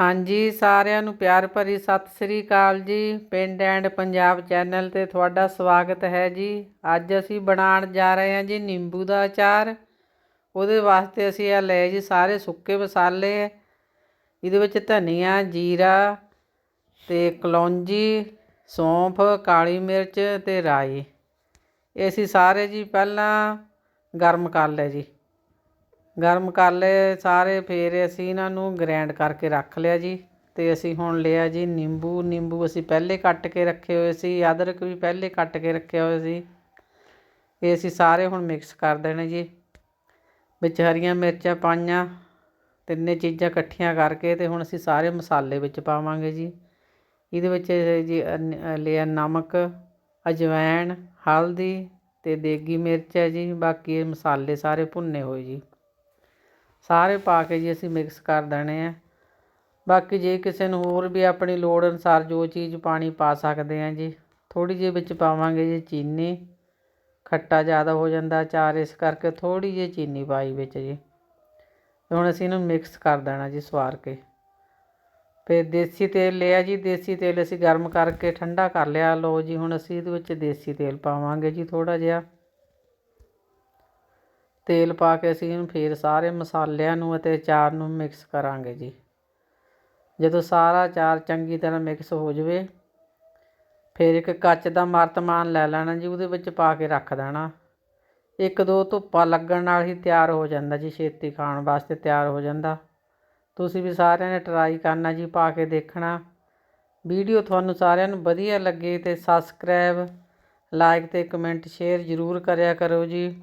ਹਾਂਜੀ, ਸਾਰਿਆਂ ਨੂੰ ਪਿਆਰ ਭਰੀ ਸਤਿ ਸ੍ਰੀ ਅਕਾਲ ਜੀ। ਪਿੰਡ ਐਂਡ ਪੰਜਾਬ ਚੈਨਲ ਤੇ ਤੁਹਾਡਾ ਸਵਾਗਤ ਹੈ ਜੀ। ਅੱਜ ਅਸੀਂ ਬਣਾਉਣ ਜਾ ਰਹੇ ਹਾਂ ਜੀ ਨਿੰਬੂ ਦਾ ਅਚਾਰ। ਉਹਦੇ ਵਾਸਤੇ ਅਸੀਂ ਇਹ ਲਏ ਜੀ ਸਾਰੇ ਸੁੱਕੇ ਮਸਾਲੇ। ਇਹਦੇ ਵਿੱਚ ਧਨੀਆ, ਜੀਰਾ ਤੇ ਕਲੌਂਜੀ, ਸੌਂਫ, ਕਾਲੀ ਮਿਰਚ ਤੇ ਰਾਈ। ਇਹ ਅਸੀਂ ਸਾਰੇ ਜੀ ਪਹਿਲਾਂ ਗਰਮ ਕਰ ਲਏ ਜੀ। ਗਰਮ ਕਰ ਲਏ ਸਾਰੇ, ਫਿਰ ਅਸੀਂ ਇਹਨਾਂ ਨੂੰ ਗ੍ਰੈਂਡ ਕਰਕੇ ਰੱਖ ਲਿਆ ਜੀ। ਅਤੇ ਅਸੀਂ ਹੁਣ ਲਿਆ ਜੀ ਨਿੰਬੂ। ਨਿੰਬੂ ਅਸੀਂ ਪਹਿਲੇ ਕੱਟ ਕੇ ਰੱਖੇ ਹੋਏ ਸੀ, ਅਦਰਕ ਵੀ ਪਹਿਲੇ ਕੱਟ ਕੇ ਰੱਖਿਆ ਹੋਇਆ ਸੀ। ਇਹ ਅਸੀਂ ਸਾਰੇ ਹੁਣ ਮਿਕਸ ਕਰ ਦੇਣੇ ਜੀ। ਵਿੱਚ ਹਰੀਆਂ ਮਿਰਚਾਂ ਪਾਈਆਂ, ਤਿੰਨੇ ਚੀਜ਼ਾਂ ਇਕੱਠੀਆਂ ਕਰਕੇ ਤੇ ਹੁਣ ਅਸੀਂ ਸਾਰੇ ਮਸਾਲੇ ਵਿੱਚ ਪਾਵਾਂਗੇ ਜੀ। ਇਹਦੇ ਵਿੱਚ ਜੀ ਲਿਆ ਨਮਕ ਅਜਵਾਇਣ ਹਲਦੀ ਤੇ ਦੇਗੀ ਮਿਰਚ ਹੈ ਜੀ। ਬਾਕੀ ਇਹ ਮਸਾਲੇ ਸਾਰੇ ਭੁੰਨੇ ਹੋਏ ਜੀ। ਸਾਰੇ ਪਾ ਕੇ ਜੀ ਅਸੀਂ ਮਿਕਸ ਕਰ ਦੇਣੇ ਆ। ਬਾਕੀ ਜੇ ਕਿਸੇ ਨੂੰ ਹੋਰ ਵੀ ਆਪਣੀ ਲੋੜ ਅਨੁਸਾਰ ਜੋ ਚੀਜ਼ ਪਾਣੀ ਪਾ ਸਕਦੇ ਆ ਜੀ, ਥੋੜ੍ਹੀ ਜਿਹੀ ਵਿੱਚ ਪਾਵਾਂਗੇ ਜੀ ਚੀਨੀ। ਖੱਟਾ ਜ਼ਿਆਦਾ ਹੋ ਜਾਂਦਾ ਅਚਾਰ, ਇਸ ਕਰਕੇ ਥੋੜ੍ਹੀ ਜਿਹੀ ਚੀਨੀ ਪਾਈ ਵਿੱਚ ਜੀ। ਹੁਣ ਅਸੀਂ ਇਹਨੂੰ ਮਿਕਸ ਕਰ ਦੇਣਾ ਜੀ ਸਵਾਰ ਕੇ। ਫਿਰ ਦੇਸੀ ਤੇਲ ਲਿਆ ਜੀ, ਦੇਸੀ ਤੇਲ ਅਸੀਂ ਗਰਮ ਕਰਕੇ ਠੰਡਾ ਕਰ ਲਿਆ। ਲਓ ਜੀ, ਹੁਣ ਅਸੀਂ ਇਹਦੇ ਵਿੱਚ ਦੇਸੀ ਤੇਲ ਪਾਵਾਂਗੇ ਜੀ ਥੋੜਾ ਜਿਹਾ। ਤੇਲ ਪਾ ਕੇ ਅਸੀਂ ਇਹਨੂੰ ਫੇਰ ਸਾਰੇ ਮਸਾਲਿਆਂ ਨੂੰ ਅਤੇ ਅਚਾਰ ਨੂੰ ਮਿਕਸ ਕਰਾਂਗੇ ਜੀ। ਜਦੋਂ ਸਾਰਾ ਅਚਾਰ ਚੰਗੀ ਤਰ੍ਹਾਂ ਮਿਕਸ ਹੋ ਜਾਵੇ, ਫਿਰ ਇੱਕ ਕੱਚ ਦਾ ਮਰਤਮਾਨ ਲੈ ਲੈਣਾ ਜੀ, ਉਹਦੇ ਵਿੱਚ ਪਾ ਕੇ ਰੱਖ ਦੇਣਾ। ਇੱਕ ਦੋ ਧੁੱਪਾ ਲੱਗਣ ਨਾਲ ਹੀ ਤਿਆਰ ਹੋ ਜਾਂਦਾ ਜੀ, ਛੇਤੀ ਖਾਣ ਵਾਸਤੇ ਤਿਆਰ ਹੋ ਜਾਂਦਾ। ਤੁਸੀਂ ਵੀ ਸਾਰਿਆਂ ਨੇ ਟਰਾਈ ਕਰਨਾ ਜੀ, ਪਾ ਕੇ ਦੇਖਣਾ। ਵੀਡੀਓ ਤੁਹਾਨੂੰ ਸਾਰਿਆਂ ਨੂੰ ਵਧੀਆ ਲੱਗੇ ਤੇ ਸਬਸਕ੍ਰਾਈਬ ਲਾਈਕ ਤੇ ਕਮੈਂਟ ਸ਼ੇਅਰ ਜ਼ਰੂਰ ਕਰਿਆ ਕਰੋ ਜੀ।